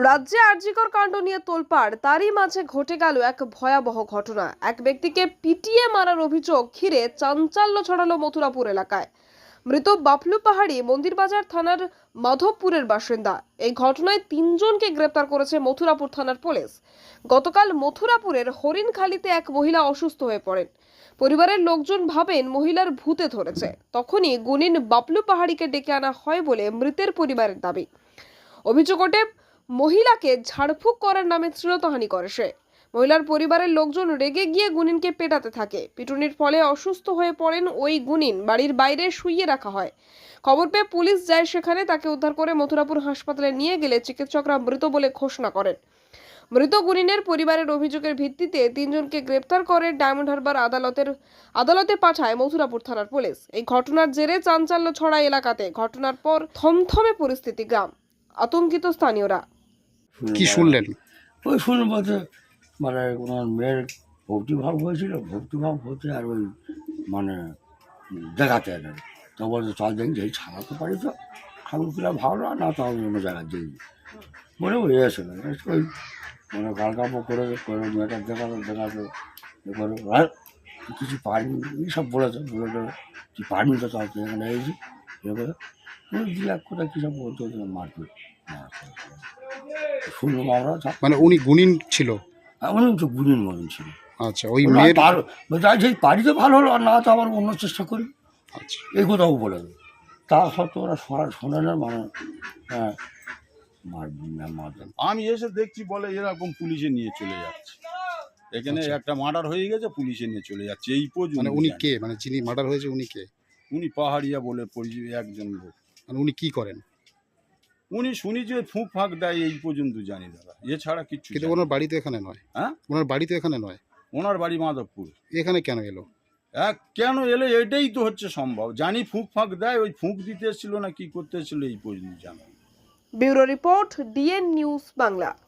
রাজ্যে আরজিকর কাণ্ড নিয়ে তোলপাড়, তারই মাঝে ঘটে গেল এক ভয়াবহ ঘটনা। এক ব্যক্তিকে পিটিয়ে মারার অভিযোগ ঘিরে চাঞ্চল্য ছড়ালো মথুরাপুর এলাকায়। মৃত বাপলু পাহাড়ি মন্দিরবাজার থানার মাধবপুরের বাসিন্দা। এই ঘটনায় তিনজনকে গ্রেপ্তার করেছে মথুরাপুর থানার পুলিশ। গতকাল মথুরাপুরের হরিণখালিতে এক মহিলা অসুস্থ হয়ে পড়েন। পরিবারের লোকজন ভাবেন মহিলার ভূতে ধরেছে। তখনই গুনিন বাপলু পাহাড়িকে ডেকে আনা হয় বলে মৃতের পরিবারের দাবি। অভিযোগ ওঠে মহিলাকে ঝাড়ফুঁক করার নামে শ্লীলতাহানি করে সে। মহিলার পরিবারের লোকজন রেগে গিয়ে গুনিনকে পেটাতে থাকে। পিটুনির ফলে অসুস্থ হয়ে পড়েন ওই গুনিন বাড়ির বাইরে শুইয়ে রাখা হয়। খবর পেয়ে পুলিশ যায় সেখানে। তাকে উদ্ধার করে মথুরাপুর হাসপাতালে নিয়ে গেলে চিকিৎসকরা মৃত বলে ঘোষণা করেন। মৃত গুনিনের পরিবারের অভিযোগের ভিত্তিতে তিনজনকে গ্রেপ্তার করে ডায়মন্ড হারবার আদালতের, আদালতে পাঠায় মথুরাপুর থানার পুলিশ। এই ঘটনার জেরে চাঞ্চল্য ছড়া এলাকাতে। ঘটনার পর থমথমে পরিস্থিতি গ্রাম। আতঙ্কিত স্থানীয়রা। কি শুনলেন? ওই শুনে বলতে মানে ওনার মেয়ের ভক্তিভাব হয়েছিল ভক্তিভাব হতে আর ওই মানে দেখাতে আর। তো বলছে চল দেখি যেই ছাড়াতে পারি তো ঠাকুর কিলা ভালো না না তাও অন্য জায়গায় দিই বলে ওই এসেছিল ওই মানে গাল কাপড় করে করে মেয়েটা দেখাতে দেখাতে এ করে আর কিছু পারিনি এইসব বলেছে। বলে তুই পারবি তো তুই এখানে এসেছি। এ করে ওই দু এক কথা কী সব বলতে হতো মারপিট। শুনলাম আমরা মানে উনি গুণিন ছিল? এমন তো গুণের মতন ছিল। আচ্ছা ওই মেয়ের সেই পারি তো ভালো হলো আর না তো আবার অন্য চেষ্টা করি। আচ্ছা। এই কথাও বলে দেবে তা সত্ত্বেও ওরা শোনা শোনে না মানে হ্যাঁ মার মার আমি এসে দেখছি বলে এরকম পুলিশে নিয়ে চলে যাচ্ছে। এখানে আচ্ছা। একটা মার্ডার হয়ে গেছে পুলিশে নিয়ে চলে যাচ্ছে। এই পর্যন্ত মানে উনি কে? মানে যিনি মার্ডার হয়েছে উনি কে? উনি পাহাড়িয়া বলে পরিচিত একজন লোক। মানে উনি কি করেন? উনি শুনি যে ফুঁক ফাঁক দেয় এই পর্যন্ত জানি দাদা এছাড়া কিছু কিন্তু। ওনার বাড়ি তো এখানে নয়? হ্যাঁ? ওনার বাড়িতে এখানে নয়? ওনার বাড়ি মাধবপুর। এখানে কেন এলো? এক কেন এলে? এটাই তো হচ্ছে সম্ভব। জানি ফুঁক ফাঁক দেয় ওই ফুঁক দিতে এসেছিল না কি করতে এসেছিল এই পর্যন্ত জানা। Bureau report DN news Bangla.